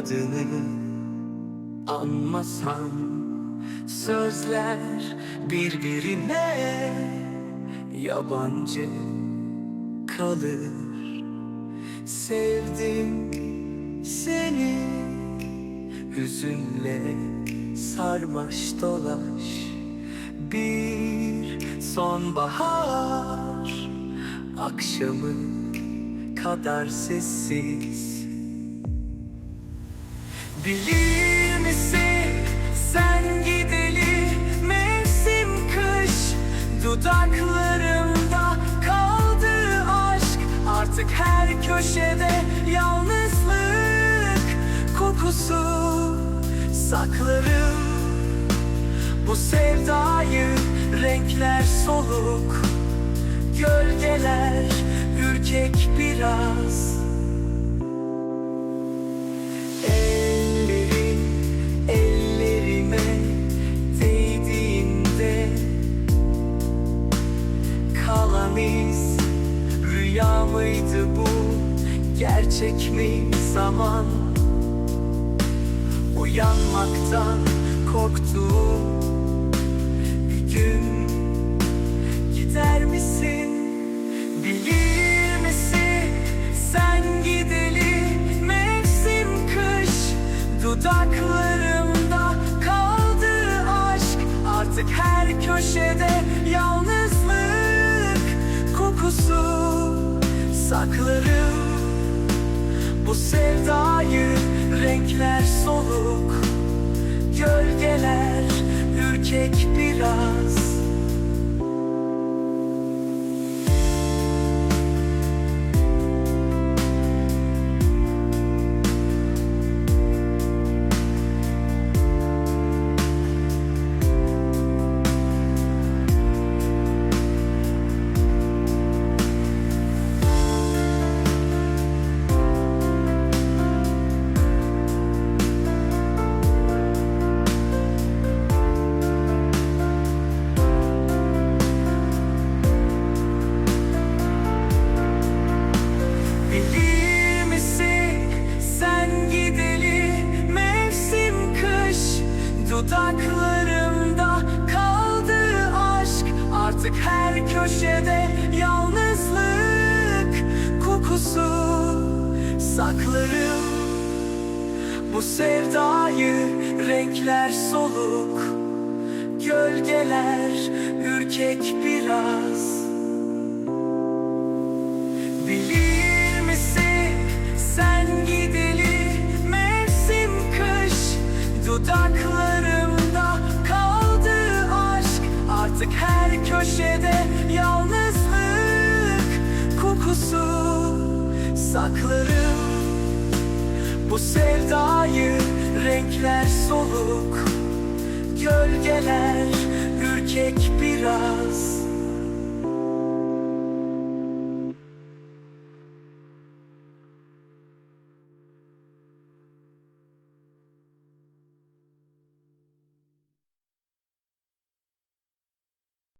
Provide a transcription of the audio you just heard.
adını anmasam Sözler birbirine yabancı kalır. Sevdim seni hüzünle sarmaş dolaş. Bir sonbahar akşamı kadar sessiz Bilir sen gideli mevsim kış. Dudaklarımda kaldı aşk. Artık her köşede yalnızlık kokusu. Saklarım bu sevdayı. Renkler soluk Gölgeler ürkek biraz mıydı bu? Gerçek mi zaman? Uyanmaktan korktuğum bir gün. Gider misin? Bilir misin? Sen gideli mevsim kış. Dudaklarımda kaldı aşk. Artık her köşede yalnızlık Saklarım Dudaklarımda kaldı aşk. Artık her köşede yalnızlık kokusu. Saklarım bu sevdayı. Renkler soluk Gölgeler ürkek biraz. Bilir misin sen gideli mevsim kış? Dudaklarımda köşede yalnızlık kokusu Saklarım. Bu sevdayı renkler soluk Gölgeler ürkek biraz